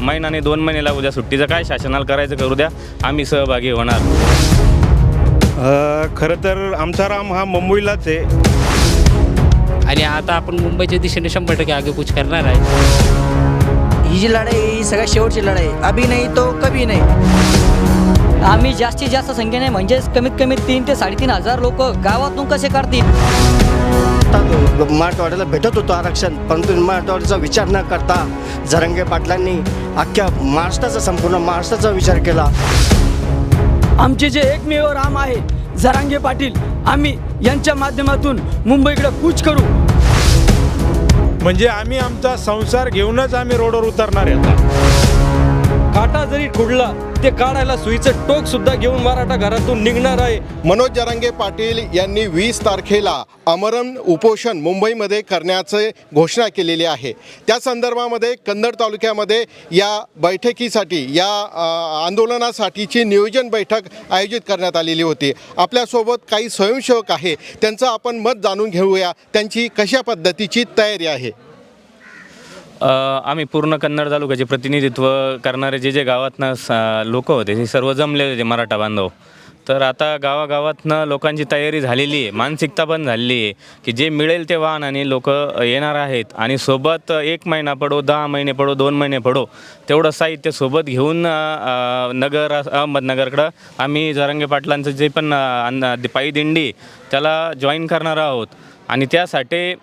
महिन्याने दोन महिने लागू द्या. सुट्टीचं काय? शासनाला करायचं करू द्या. आम्ही सहभागी होणार. अ, खरं तर आमचा राम हा मुंबईलाच आहे. आणि आता आपण मुंबईच्या दिशेने शंभर टक्के आगेकूच करणार आहे. ही जी लढाई ही सगळ्यात शेवटची लढाई अभी नाही तो कभी नाही. आम्ही जास्तीत जास्त संख्येने म्हणजेच कमीत कमी तीन ते साडेतीन हजार लोक गावातून कसे काढतील? आता मराठवाड्याला भेटत होतं आरक्षण परंतु मराठवाड्याचा विचार न करता जरंगे पाटलांनी अख्ख्या महाराष्ट्राचा संपूर्ण महाराष्ट्राचा विचार केला. आमचे जे एकमेव राम आहे जरांगे पाटील आम्ही यांच्या माध्यमातून मुंबईकडे कूच करू. म्हणजे आम्ही आमचा संसार घेऊनच आम्ही रोडवर उतरणार आहे आता. काटा जरी कुडला ते काढायला सुईचं टोक सुद्धा घेऊन मराठा घरातून निघणार आहे. मनोज जरांगे पाटील यांनी वीस तारखेला अमरण उपोषण मुंबईमध्ये करण्याचे घोषणा केलेली आहे. त्या संदर्भामध्ये कन्नड तालुक्यामध्ये या बैठकीसाठी या आंदोलनासाठीची नियोजन बैठक आयोजित करण्यात आलेली होती. आपल्यासोबत काही स्वयंसेवक आहे त्यांचं आपण मत जाणून घेऊया. त्यांची कशा पद्धतीची तयारी आहे? आम्ही पूर्ण कन्नड तालुक्याचे प्रतिनिधित्व करणारे जे जे गावातनं लोक होते ते सर्व जमलेले होते मराठा बांधव. तर आता गावागावातनं लोकांची तयारी झालेली आहे मानसिकता पण झालेली आहे की जे मिळेल ते वाहन आणि लोक येणार आहेत आणि सोबत एक महिना पडो दहा महिने पडो दोन महिने पडो तेवढं साहित्य सोबत घेऊन नगर अहमदनगरकडं आम्ही जरांगे पाटलांचं जे पण अन्न- पायी दिंडी त्याला जॉईन करणार आहोत. आणि त्यासाठी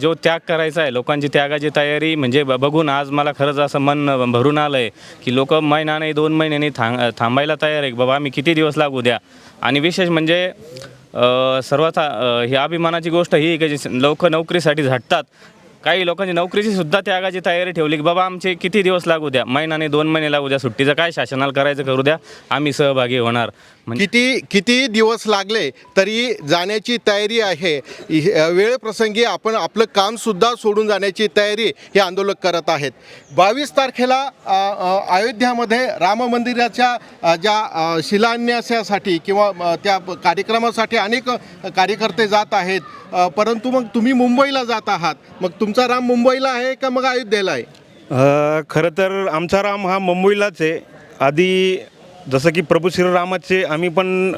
जो त्याग करायचा आहे लोकांची त्यागाची तयारी म्हणजे ब- बघून आज मला खरंच असं मन भरून आलं आहे की लोक महिन्याने दोन महिन्यांनी थांब थांबायला तयार आहे. की बाबा आम्ही किती दिवस लागू द्या? आणि विशेष म्हणजे सर्वात ही अभिमानाची गोष्ट ही की लोक नोकरीसाठी झटतात. काही लोकांची नोकरीची सुद्धा त्यागाची तयारी ठेवली की बाबा आमचे किती दिवस लागू द्या? महिनाने दोन महिने लागू द्या. सुट्टीचं काय शासनाला करायचं करू द्या? आम्ही सहभागी होणार. किती किती दिवस लागले तरी जाण्याची तयारी आहे. इ- वेळ प्रसंगी आपण आपलं कामसुद्धा सोडून जाण्याची तयारी हे आंदोलक करत आहेत. बावीस तारखेला अयोध्यामध्ये राम मंदिराच्या ज्या शिलान्यासासाठी किंवा त्या कार्यक्रमासाठी अनेक कार्यकर्ते जात आहेत. परंतु मग तुम्ही मुंबईला जात आहात. मग तुमचा राम मुंबईला आहे का मग अयोध्येला आहे? खरं तर आमचा राम हा मुंबईलाच आहे. आधी जसं की प्रभू श्रीरामाचे आम्ही पण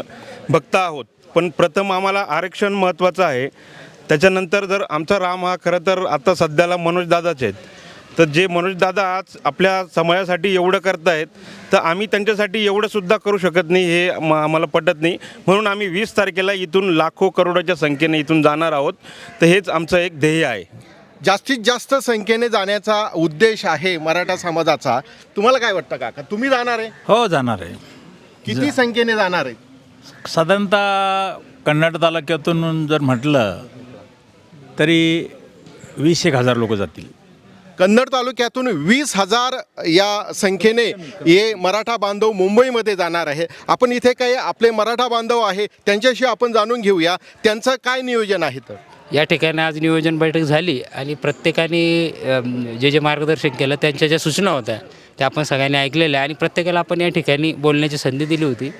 भक्त आहोत पण प्रथम आम्हाला आरक्षण महत्त्वाचं आहे. त्याच्यानंतर जर आमचा राम हा खरं तर आता सध्याला मनोजदादाचे आहेत. तर जे मनोजदादा आज आपल्या समाजासाठी एवढं करतायत तर आम्ही त्यांच्यासाठी एवढंसुद्धा करू शकत नाही हे म- आम्हाला पटत नाही. म्हणून आम्ही वीस तारखेला इथून लाखो करोडाच्या संख्येने इथून जाणार आहोत. तर हेच आमचं एक ध्येय आहे. जास्तीत जास्त संख्येने जाण्याचा उद्देश आहे मराठा समाजाचा. तुम्हाला काय वाटतं काका? तुम्ही जाणार आहे? हो जाणार आहे. किती संख्येने जाणार आहे? साधारणतः कन्नड तालुक्यातून जर म्हटलं तरी वीस एक हजार लोक जातील. कन्नड तालुक्यातून वीस हजार या संख्येने हे मराठा बांधव मुंबईमध्ये जाणार आहे. आपण इथे काही आपले मराठा बांधव आहे त्यांच्याशी आपण जाणून घेऊया. त्यांचं काय नियोजन आहे तर? या ठिकाणी आज नियोजन बैठक झाली आणि प्रत्येकाने अम, जे जे मार्गदर्शन केलं त्यांच्या ज्या सूचना होत्या त्या आपण सगळ्यांनी ऐकलेल्या आहे आणि प्रत्येकाला आपण या ठिकाणी बोलण्याची संधी दिली होती.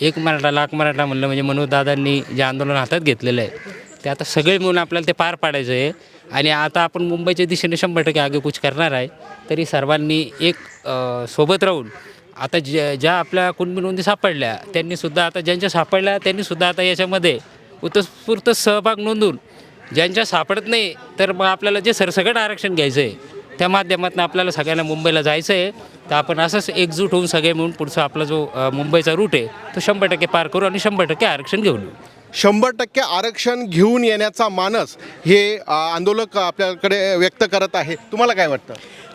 एक मराठा लाख मराठा म्हणलं म्हणजे मनोजदादांनी जे आंदोलन हातात घेतलेलं आहे ते आता सगळे मिळून आपल्याला ते पार पाडायचं आहे. आणि आता आपण मुंबईच्या दिशेने शंभर टक्के आगेकूच करणार आहे. तरी सर्वांनी एक अ, सोबत राहून आता ज्या ज्या आपल्या कुणबी नोंदी सापडल्या त्यांनीसुद्धा आता ज्यांच्या सापडल्या त्यांनीसुद्धा आता याच्यामध्ये उत्स्फूर्त सहभाग नोंदवून ज्यांच्या सापडत नाही तर मग आपल्याला जे सरसकट आरक्षण घ्यायचं आहे त्या माध्यमातून आपल्याला सगळ्यांना मुंबईला जायचं आहे तर आपण असंच एकजूट होऊन सगळे मिळून पुढचा आपला जो मुंबईचा रूट आहे तो शंभर टक्के पार करू आणि शंभर टक्के आरक्षण घेऊन येऊ. शंभर टक्के आरक्षण घेऊन येण्याचा मानस हे आंदोलक आपल्याकडे व्यक्त करत आहे. तुम्हाला काय वाटतं?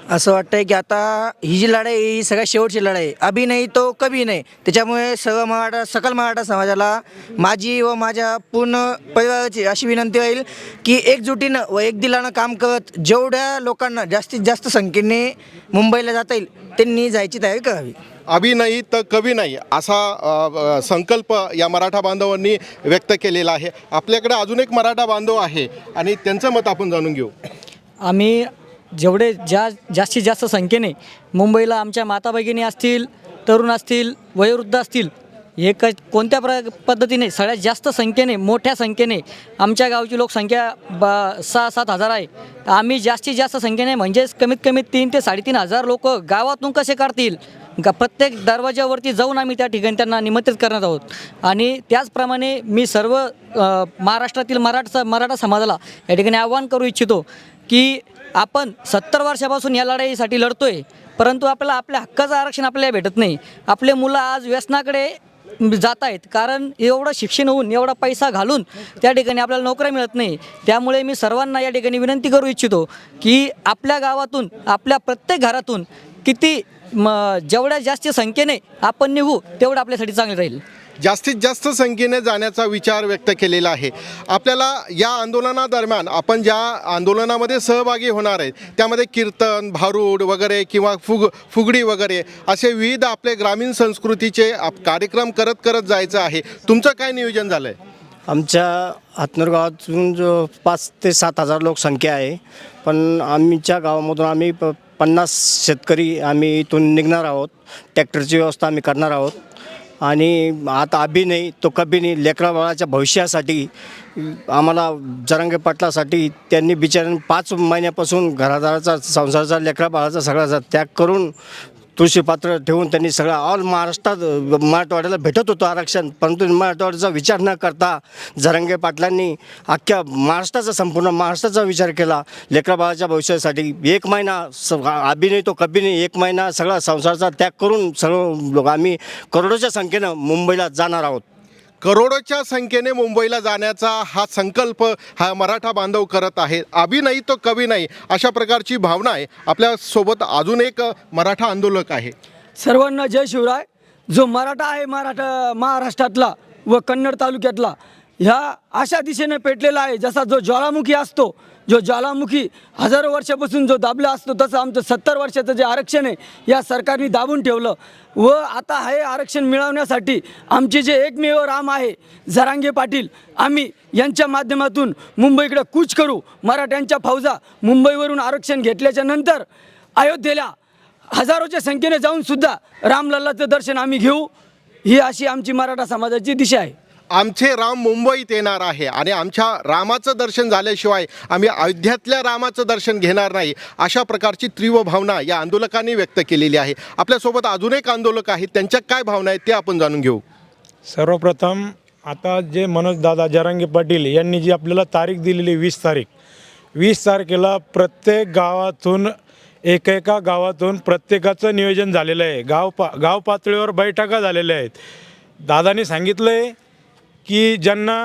असं वाटतंय की आता ही जी लढाई ही सगळ्यात शेवटची लढाई अभी नाही तो कभी नाही. त्याच्यामुळे सर्व मराठा सकल मराठा समाजाला माझी व माझ्या पूर्ण परिवाराची अशी विनंती होईल की एकजुटीनं व एक दिलानं काम करत जेवढ्या लोकांना जास्तीत जास्त संख्येने मुंबईला जाता येईल त्यांनी जायची तयारी करावी. अभि नाही तर कवी नाही असा संकल्प या मराठा बांधवांनी व्यक्त केलेला आहे. आपल्याकडे अजून एक मराठा बांधव आहे आणि त्यांचं मत आपण जाणून घेऊ. आम्ही जेवढे ज्या जास्तीत जास्त संख्येने मुंबईला आमच्या माता भगिनी असतील तरुण असतील वयोवृद्ध असतील हे क कोणत्या प्र पद्धतीने सगळ्यात जास्त संख्येने मोठ्या संख्येने आमच्या गावची लोकसंख्या ब सहा सात हजार आहे. तर आम्ही जास्तीत जास्त संख्येने म्हणजेच कमीत कमी तीन ते साडेतीन हजार लोक गावातून कसे काढतील? ग प्रत्येक दरवाज्यावरती जाऊन आम्ही त्या ठिकाणी त्यांना निमंत्रित करणार आहोत. आणि त्याचप्रमाणे मी सर्व महाराष्ट्रातील मराठा मराठा समाजाला या ठिकाणी आव्हान करू इच्छितो की आपण सत्तर वर्षापासून या लढाईसाठी लढतोय परंतु आपल्याला आपल्या हक्काचं आरक्षण आपल्याला भेटत नाही. आपले मुलं आज व्यसनाकडे जात आहेत कारण एवढं शिक्षण होऊन एवढा पैसा घालून त्या ठिकाणी आपल्याला नोकऱ्या मिळत नाही. त्यामुळे मी सर्वांना या ठिकाणी विनंती करू इच्छितो की आपल्या गावातून आपल्या प्रत्येक घरातून किती म जेवढ्या जास्त संख्येने आपण निघू तेवढं आपल्यासाठी चांगलं राहील. जास्तीत जास्त संख्येने जाण्याचा विचार व्यक्त केलेला आहे. आपल्याला या आंदोलनादरम्यान आपण ज्या आंदोलनामध्ये सहभागी होणार आहेत त्यामध्ये कीर्तन भारूड वगैरे किंवा फुग फुगडी वगैरे असे विविध आपले ग्रामीण संस्कृतीचे आप- कार्यक्रम करत करत जायचं आहे. तुमचं काय नियोजन झालं आहे आमच्या हातनूर गावातून जो पाच ते सात हजार लोकसंख्या आहे पण आमच्या गावामधून आम्ही प पन्नास शेतकरी आम्ही इथून निघणार आहोत. ट्रॅक्टरची व्यवस्था आम्ही करणार आहोत. आणि आता अभिनय तो कभी नाही लेकरा बाळाच्या भविष्यासाठी आम्हाला जरांगे पाटलासाठी त्यांनी बिचाऱ्यांनी पाच महिन्यापासून घरादाराचा संसाराचा लेकरा बाळाचा सगळा त्याग करून तुळशीपात्र ठेवून त्यांनी सगळं ऑल महाराष्ट्रात मराठवाड्याला भेटत होतं आरक्षण. परंतु मराठवाड्याचा विचार न करता जरंगे पाटलांनी अख्ख्या महाराष्ट्राचा संपूर्ण महाराष्ट्राचा विचार केला. लेकराबाळाच्या भविष्यासाठी एक महिना स अभिनय तो कभी एक महिना सगळा संसाराचा त्याग करून सर्व लोक आम्ही करोडोच्या संख्येनं मुंबईला जाणार आहोत. करोडोच्या संख्येने मुंबईला जाण्याचा हा संकल्प हा मराठा बांधव करत आहे अभि नाही तो कवी नाही अशा प्रकारची भावना आहे. आपल्यासोबत अजून एक मराठा आंदोलक आहे. सर्वांना जय शिवराय. जो मराठा आहे मराठा महाराष्ट्रातला व कन्नड तालुक्यातला ह्या अशा दिशेने पेटलेला आहे जसा जो ज्वालामुखी असतो जो ज्वालामुखी हजारो वर्षापासून जो दाबला असतो तसं आमचं सत्तर वर्षाचं जे आरक्षण आहे या सरकारने दाबून ठेवलं. व आता हे आरक्षण मिळवण्यासाठी आमचे जे एकमेव राम आहे जरांगे पाटील आम्ही यांच्या माध्यमातून मुंबईकडे कूच करू. मराठ्यांच्या फौजा मुंबईवरून आरक्षण घेतल्याच्या नंतर अयोध्येला हजारोच्या संख्येने जाऊनसुद्धा रामलल्लाचं दर्शन आम्ही घेऊ. ही अशी आमची मराठा समाजाची दिशा आहे. आमचे राम मुंबईत येणार आहे आणि आमच्या रामाचं दर्शन झाल्याशिवाय आम्ही अयोध्यातल्या रामाचं दर्शन घेणार नाही अशा प्रकारची तीव्र भावना या आंदोलकांनी व्यक्त केलेली आहे. आपल्यासोबत अजून एक आंदोलक आहेत. त्यांच्या काय भावना आहेत ते आपण जाणून घेऊ. सर्वप्रथम आता जे मनोजदादा जरांगे पाटील यांनी जी आपल्याला तारीख दिलेली वीस तारीख वीस तारखेला प्रत्येक गावातून एकेका गावातून प्रत्येकाचं नियोजन झालेलं आहे. गाव पा गाव पातळीवर बैठका झालेल्या आहेत. दादानी सांगितलं आहे की ज्यांना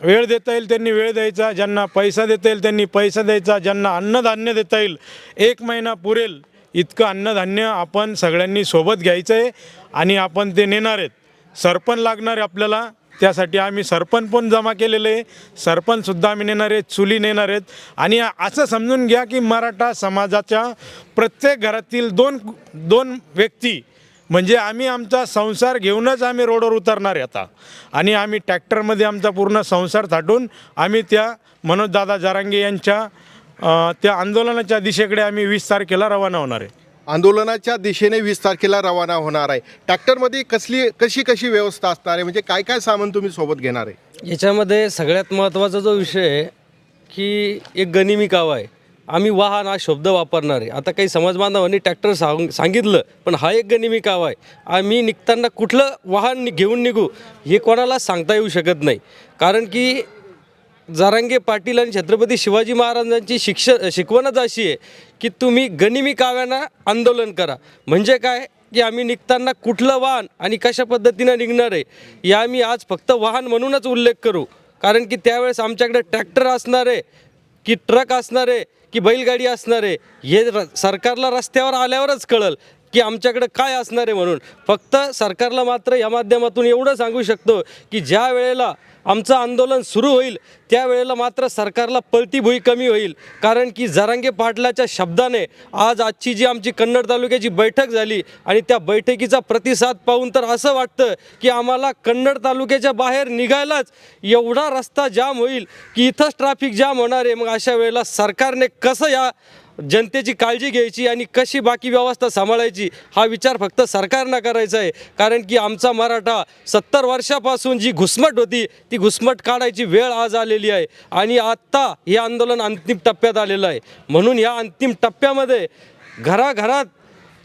वेळ देता येईल त्यांनी वेळ द्यायचा ज्यांना पैसा देता येईल त्यांनी पैसा द्यायचा ज्यांना अन्नधान्य देता येईल एक महिना पुरेल इतकं अन्नधान्य आपण सगळ्यांनी सोबत घ्यायचं आहे आणि आपण ते नेणार आहेत. सरपण लागणार आहे आपल्याला त्यासाठी आम्ही सरपण पण जमा केलेलं आहे. सरपणसुद्धा आम्ही नेणार आहेत चुली नेणार आहेत. आणि असं समजून घ्या की मराठा समाजाच्या प्रत्येक घरातील दोन दोन व्यक्ती म्हणजे आम्ही आमचा संसार घेऊनच आम्ही रोडवर उतरणार आहे आता. आणि आम्ही ट्रॅक्टरमध्ये आमचा पूर्ण संसार थाटून आम्ही त्या मनोजदादा जारांगे यांच्या त्या आंदोलनाच्या दिशेकडे आम्ही वीस तारखेला रवाना होणार आहे. आंदोलनाच्या दिशेने वीस तारखेला रवाना होणार आहे. ट्रॅक्टरमध्ये कसली कशी कशी व्यवस्था असणार आहे? म्हणजे काय काय सामान तुम्ही सोबत घेणार आहे? याच्यामध्ये सगळ्यात महत्त्वाचा जो विषय आहे की एक गनिमी काव आहे. आम्ही वाहन हा शब्द वापरणार आहे. आता काही समाजबांधवांनी ट्रॅक्टर सांग सांगितलं पण हा एक गनिमी काव आहे. आम्ही निघताना कुठलं वाहन घेऊन निघू हे कोणाला सांगता येऊ शकत नाही. कारण की जारांगे पाटील आणि छत्रपती शिवाजी महाराजांची शिक्ष शिकवणच अशी आहे की तुम्ही गनिमी काव्यानं आंदोलन करा. म्हणजे काय? की आम्ही निघताना कुठलं वाहन आणि कशा पद्धतीनं निघणार आहे या आम्ही आज फक्त वाहन म्हणूनच उल्लेख करू. कारण की त्यावेळेस आमच्याकडे ट्रॅक्टर असणार आहे की ट्रक असणार आहे की बैलगाडी असणार आहे. हे र सरकारला रस्त्यावर आल्यावरच कळल. की आमच्याकडे काय असणार आहे म्हणून. फक्त सरकारला मात्र या माध्यमातून एवढं सांगू शकतो की ज्या वेळेला आमचं आंदोलन सुरू होईल त्यावेळेला मात्र सरकारला पळतीभुई भुई कमी होईल. कारण की जरांगे पाटलाच्या शब्दाने आज आजची जी आमची कन्नड तालुक्याची बैठक झाली आणि त्या बैठकीचा प्रतिसाद पाहून तर असं वाटतं की आम्हाला कन्नड तालुक्याच्या बाहेर निघायलाच एवढा रस्ता जाम होईल की इथंच ट्रॅफिक जाम होणार आहे. मग अशा वेळेला सरकारने कसं या जनतेची काळजी घ्यायची आणि कशी बाकी व्यवस्था सांभाळायची हा विचार फक्त सरकारनं करायचा आहे. कारण की आमचा मराठा सत्तर वर्षापासून जी घुसमट होती ती घुसमट काढायची वेळ आज आलेली आहे. आणि आत्ता हे आंदोलन अंतिम टप्प्यात आलेलं आहे. म्हणून या अंतिम टप्प्यामध्ये घराघरात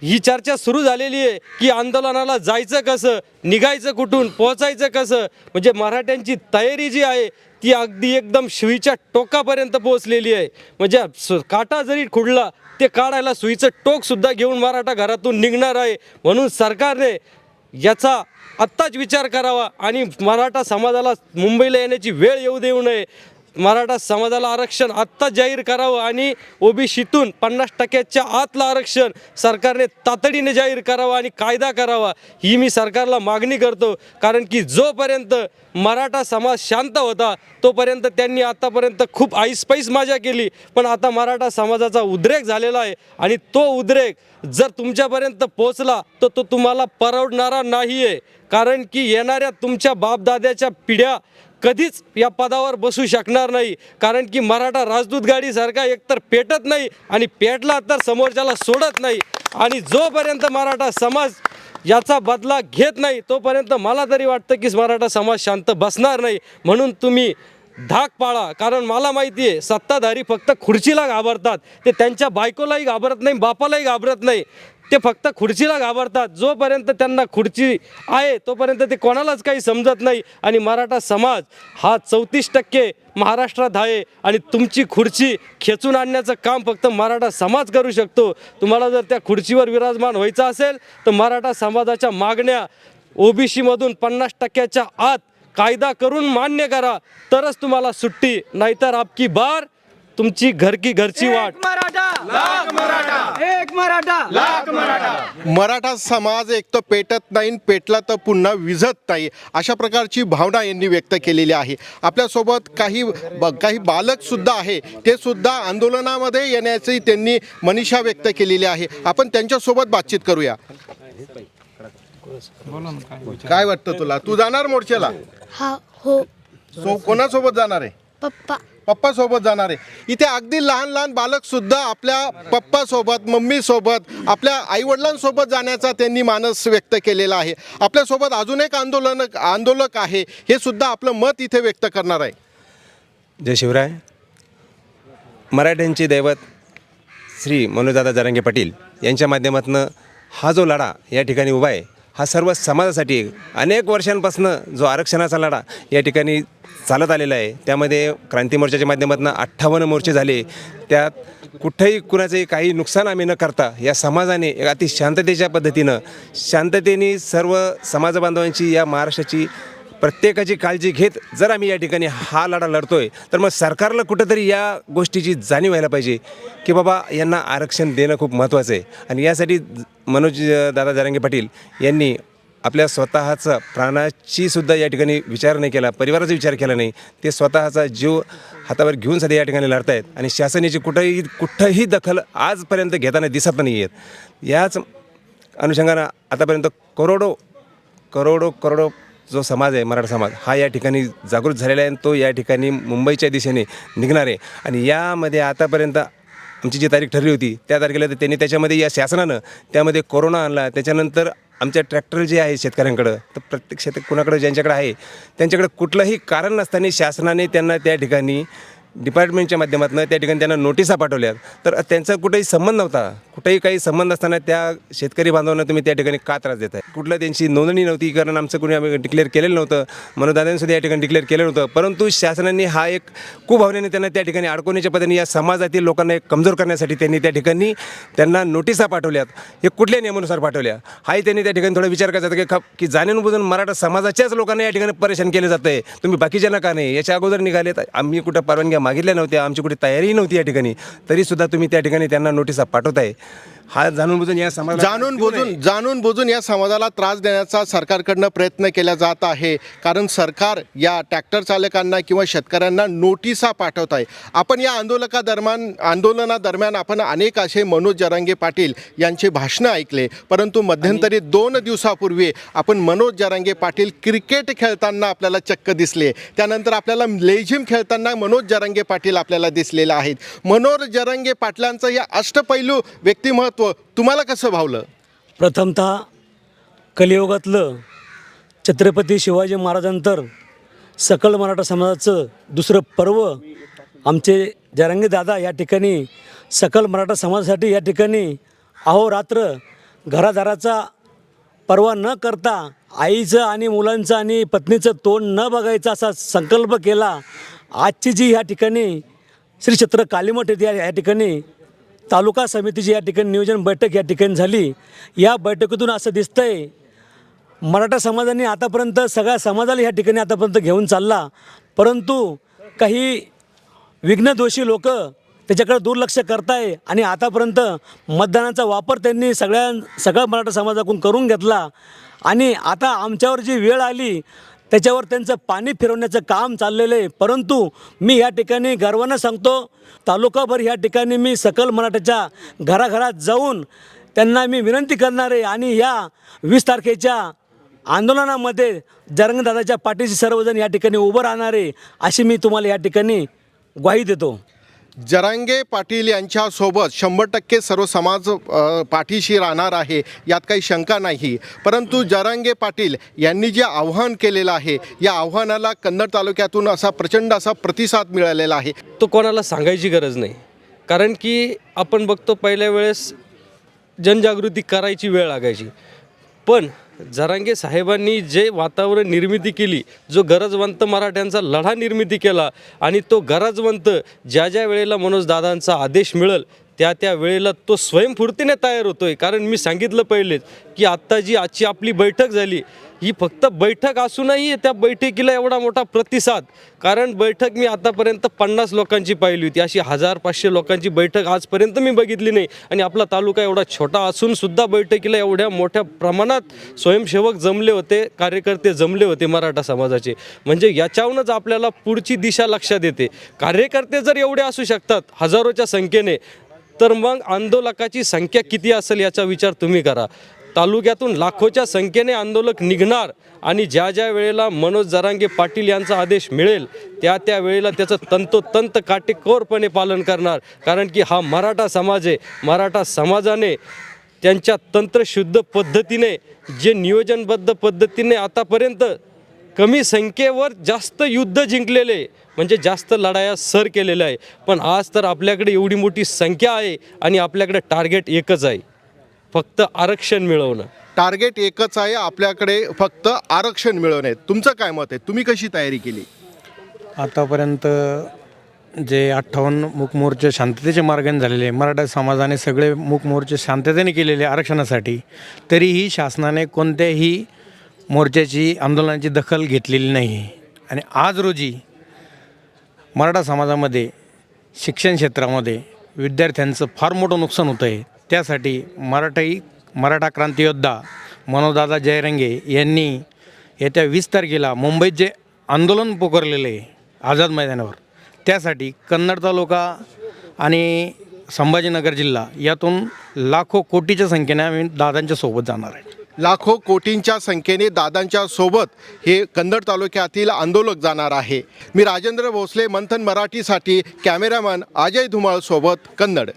ही चर्चा सुरू झालेली आहे की आंदोलनाला जायचं कसं निघायचं कुठून पोहोचायचं कसं? म्हणजे मराठ्यांची तयारी जी आहे ती अगदी एकदम सुईच्या टोकापर्यंत पोहोचलेली आहे. म्हणजे सु- काटा जरी खुडला ते काढायला सुईचं टोकसुद्धा घेऊन मराठा घरातून निघणार आहे. म्हणून सरकारने याचा आत्ताच विचार करावा आणि मराठा समाजाला मुंबईला येण्याची वेळ येऊ देऊ नये. मराठा समाजाला आरक्षण आत्ता जाहीर करावं आणि ओबीसीतून पन्नास टक्क्याच्या आतलं आरक्षण सरकारने तातडीने जाहीर करावं आणि कायदा करावा ही मी सरकारला मागणी करतो. कारण की जोपर्यंत मराठा समाज शांत होता तोपर्यंत त्यांनी आतापर्यंत खूप ऐसपैस मजा केली. पण आता मराठा समाजाचा उद्रेक झालेला आहे आणि तो उद्रेक जर तुमच्यापर्यंत पोचला तर तो तुम्हाला परवडणारा नाही आहे कारण की येणाऱ्या तुमच्या बापदाद्याच्या पिढ्या कधीच या पदावर बसू शकणार नाही. कारण की मराठा राजदूत गाडीसारखा एकतर पेटत नाही आणि पेटला तर समोरच्याला सोडत नाही. आणि जोपर्यंत मराठा समाज याचा बदला घेत नाही तोपर्यंत मला तरी वाटतं की मराठा समाज शांत बसणार नाही. म्हणून तुम्ही धाक पाळा. कारण मला माहिती आहे सत्ताधारी फक्त खुर्चीला घाबरतात. ते त्यांच्या बायकोलाही घाबरत नाही बापालाही घाबरत नाही. ते फक्त खुर्चीला घाबरतात. जोपर्यंत त्यांना खुर्ची आहे तोपर्यंत ते कोणालाच काही समजत नाही. आणि मराठा समाज हा चौतीस टक्के महाराष्ट्रात आहे आणि तुमची खुर्ची खेचून आणण्याचं काम फक्त मराठा समाज करू शकतो. तुम्हाला जर त्या खुर्चीवर विराजमान व्हायचं असेल तर मराठा समाजाच्या मागण्या ओबीसीमधून पन्नास टक्क्याच्या आत कायदा करून मान्य करा. तरच तुम्हाला सुट्टी नाहीतर आपकी बार तुमची घर की घरची वाट. एक मराठा. मराठा समाज एक तर पेटत नाही पेटला तर पुन्हा विझत नाही अशा प्रकारची भावना यांनी व्यक्त केलेली आहे. आपल्यासोबत काही ब- काही बालक सुद्धा आहे ते सुद्धा आंदोलनामध्ये येण्याची त्यांनी मनीषा व्यक्त केलेली आहे. आपण त्यांच्यासोबत बातचीत करूया. काय वाटतं तुला? तू जाणार मोर्चाला? हा हो. सो कोणासोबत जाणार आहे? पप्पा. पप्पा सोबत जाणार आहे. इथे अगदी लहान लहान बालक सुद्धा आपल्या पप्पा सोबत मम्मी सोबत आपल्या आईवडिलांसोबत जाण्याचा त्यांनी मानस व्यक्त केलेला आहे. आपल्यासोबत अजून एक आंदोलन आंदोलक आहे. हे सुद्धा आपलं मत इथे व्यक्त करणार आहे. जय शिवराय. मराठ्यांचे दैवत श्री मनोजदादा जरांगे पाटील यांच्या माध्यमातून हा जो लढा या ठिकाणी उभा आहे हा सर्व समाजासाठी अनेक वर्षांपासून जो आरक्षणाचा लढा या ठिकाणी चालत आलेला आहे. त्यामध्ये क्रांती मोर्चाच्या माध्यमातून अठ्ठावन्न मोर्चे झाले. त्यात कुठंही कुणाचंही काही नुकसान आम्ही न करता या समाजाने अति शांततेच्या पद्धतीनं शांततेने सर्व समाजबांधवांची या महाराष्ट्राची प्रत्येकाची काळजी घेत जर आम्ही या ठिकाणी हा लढा लढतो आहे तर मग सरकारला कुठंतरी या गोष्टीची जाणीव व्हायला पाहिजे की बाबा यांना आरक्षण देणं खूप महत्त्वाचं आहे. आणि यासाठी मनोज दादा जरांगे पाटील यांनी आपल्या स्वतःचा प्राणाची सुद्धा या ठिकाणी विचार नाही केला परिवाराचा विचार केला नाही. ते स्वतःचा जीव हातावर घेऊन सध्या या ठिकाणी लढत आहेत आणि शासनाची कुठंही कुठंही दखल आजपर्यंत घेताना दिसत नाही आहेत याच अनुषंगानं आतापर्यंत करोडो करोडो करोडो जो समाज आहे मराठा समाज हा या ठिकाणी जागृत झालेला आहे आणि तो या ठिकाणी मुंबईच्या दिशेने निघणार आहे. आणि यामध्ये आतापर्यंत आमची जी तारीख ठरली होती त्या तारखेला तर त्यांनी त्याच्यामध्ये या शासनानं त्यामध्ये कोरोना आणला. त्याच्यानंतर आमच्या ट्रॅक्टर जे आहे शेतकऱ्यांकडं तर प्रत्येक शेत कुणाकडं ज्यांच्याकडे आहे त्यांच्याकडे कुठलंही कारण नसताना शासनाने त्यांना त्या ठिकाणी डिपार्टमेंटच्या माध्यमातून त्या ठिकाणी त्यांना नोटिसा पाठवल्यात. तर त्यांचा कुठेही संबंध नव्हता. कुठेही काही संबंध असताना त्या शेतकरी बांधवांना तुम्ही त्या ठिकाणी का त्रास देत आहे कुठलं त्यांची नोंदणी नव्हती कारण आमचं कुणी आम्ही डिक्लेअर केलेलं नव्हतं. मनोदादांनी सुद्धा या ठिकाणी डिक्लेअर केलं नव्हतं. परंतु शासनाने हा एक कुभावनेने त्यांना त्या ठिकाणी अडकवण्याच्या पद्धतीने या समाजातील लोकांना एक कमजोर करण्यासाठी त्यांनी त्या ठिकाणी त्यांना नोटिसा पाठवल्यात. हे कुठल्या नियमानुसार पाठवल्या? हाही त्यांनी त्या ठिकाणी थोडा विचार करायचा की ख- की जाणूनबुजून मराठा समाजाच्याच लोकांना या ठिकाणी परेशान केलं जातं आहे तुम्ही बाकीच्यांना का नाही? याच्या अगोदर निघालेत. आम्ही कुठं परवानग्या मागितल्या नव्हत्या आमची कुठे तयारीही नव्हती या ठिकाणी. तरीसुद्धा तुम्ही त्या ठिकाणी त्यांना नोटिसा पाठवताय. हा जाणून बुजून या समाजाला जाणून बुजून जाणून बुजून या समाजाला त्रास देण्याचा सरकारकडनं प्रयत्न केला जात आहे. कारण सरकार या ट्रॅक्टर चालकांना किंवा शेतकऱ्यांना नोटिसा पाठवत आहे. आपण या आंदोलकादरम्यान आंदोलनादरम्यान आपण अनेक असे मनोज जरांगे पाटील यांचे भाषणं ऐकले. परंतु मध्यंतरी दोन दिवसापूर्वी आपण मनोज जरांगे पाटील क्रिकेट खेळताना आपल्याला चक्क दिसले. त्यानंतर आपल्याला लेझिम खेळताना मनोज जरांगे पाटील आपल्याला दिसलेले आहेत. मनोज जरांगे पाटलांचं या अष्टपैलू व्यक्तिमत्व तुम्हाला कसं भावलं? प्रथमतः कलियुगातलं छत्रपती शिवाजी महाराजांतर सकल मराठा समाजाचं दुसरं पर्व आमचे जरंगे दादा या ठिकाणी सकल मराठा समाजासाठी या ठिकाणी अहोरात्र घरादाराचा पर्वा न करता आईचं आणि मुलांचं आणि पत्नीचं तोंड न बघायचा असा संकल्प केला. आजची जी ह्या ठिकाणी श्री छत्र कालीमठ येते या ठिकाणी तालुका समितीची या ठिकाणी नियोजन बैठक या ठिकाणी झाली. या बैठकीतून असं दिसतंय मराठा समाजाने आतापर्यंत सगळ्या समाजाला या ठिकाणी आतापर्यंत घेऊन चालला. परंतु काही विघ्नदोषी लोक त्याच्याकडे दुर्लक्ष करताय आणि आतापर्यंत मतदानाचा वापर त्यांनी सगळ्या सगळ्या मराठा समाजाकडून करून घेतला. आणि आता आमच्यावर जी वेळ आली त्याच्यावर त्यांचं पाणी फिरवण्याचं काम चाललेलं आहे. परंतु मी या ठिकाणी गर्वानं सांगतो तालुकाभर या ठिकाणी मी सकल मराठाच्या घराघरात जाऊन त्यांना मी विनंती करणार आहे आणि या वीस तारखेच्या आंदोलनामध्ये जरंगदादाच्या पाठीशी सर्वजण या ठिकाणी उभं राहणार आहे अशी मी तुम्हाला या ठिकाणी ग्वाही देतो. जरांगे पाटील यांच्यासोबत शंभर टक्के सर्व समाज पाठीशी राहणार आहे यात काही शंका नाही. परंतु जरांगे पाटील यांनी जे आव्हान केलेलं आहे या आव्हानाला कन्नड तालुक्यातून असा प्रचंड असा प्रतिसाद मिळालेला आहे. तो कोणाला सांगायची गरज नाही. कारण की आपण बघतो पहिल्या वेळेस जनजागृती करायची वेळ लागायची. पण जरांगे साहेबांनी जे वातावरण निर्मिती केली जो गरजवंत मराठ्यांचा लढा निर्मिती केला आणि तो गरजवंत ज्या ज्या वेळेला मनोजदादांचा आदेश मिळेल त्या त्या वेळेला तो स्वयंफूर्तीने तयार होतोय. कारण मी सांगितलं पहिलेच की आत्ता जी आजची आपली बैठक झाली. ही फक्त बैठक असूनही त्या बैठकीला एवढा मोठा प्रतिसाद. कारण बैठक मी आतापर्यंत पन्नास लोकांची पाहिली होती. अशी हजार पाचशे लोकांची बैठक आजपर्यंत मी बघितली नाही. आणि आपला तालुका एवढा छोटा असून सुद्धा बैठकीला एवढ्या मोठ्या प्रमाणात स्वयंसेवक जमले होते कार्यकर्ते जमले होते मराठा समाजाचे. म्हणजे याच्याहूनच आपल्याला पुढची दिशा लक्षात येते. कार्यकर्ते जर एवढे असू शकतात हजारोच्या संख्येने तर मग आंदोलकाची संख्या किती असेल याचा विचार तुम्ही करा. तालुक्यातून लाखोच्या संख्येने आंदोलक निघणार आणि ज्या ज्या वेळेला मनोज जरांगे पाटील यांचा आदेश मिळेल त्या त्या वेळेला त्याचं तंतोतंत काटेकोरपणे पालन करणार. कारण की हा मराठा समाज आहे. मराठा समाजाने त्यांच्या तंत्रशुद्ध पद्धतीने जे नियोजनबद्ध पद्धतीने आतापर्यंत कमी संख्येवर जास्त युद्ध जिंकलेले म्हणजे जास्त लढाया सर केलेल्या आहे. पण आज तर आपल्याकडे एवढी मोठी संख्या आहे आणि आपल्याकडे टार्गेट एकच आहे. फक्त आरक्षण मिळवणं. टार्गेट एकच आहे आपल्याकडे फक्त आरक्षण मिळवणे तुमचं काय मत आहे? तुम्ही कशी तयारी केली? आतापर्यंत जे अठ्ठावन्न मूक मोर्चे शांततेच्या मार्गाने झालेले मराठा समाजाने सगळे मूक मोर्चे शांततेने केलेले आरक्षणासाठी तरीही शासनाने कोणत्याही मोर्चाची आंदोलनाची दखल घेतलेली नाही. आणि आज रोजी मराठा समाजामध्ये शिक्षण क्षेत्रामध्ये विद्यार्थ्यांचं फार मोठं नुकसान होतं आहे त्यासाठी मराठाई मराठा क्रांतीयोद्धा मनोजदादा मनोदादा जयरंगे यांनी येत्या वीस तारखेला मुंबईत जे आंदोलन पुकारलेलं आहे आझाद मैदानावर त्यासाठी कन्नड तालुका आणि संभाजीनगर जिल्हा यातून लाखो कोटीच्या संख्येने आम्ही दादांच्या सोबत जाणार आहे. लाखो कोटींच्या संख्येने दादांच्या सोबत हे कन्नड तालुक्यातील आंदोलक जाणार आहे. मी राजेंद्र भोसले मंथन मराठीसाठी कॅमेरामॅन अजय धुमाळ सोबत कन्नड.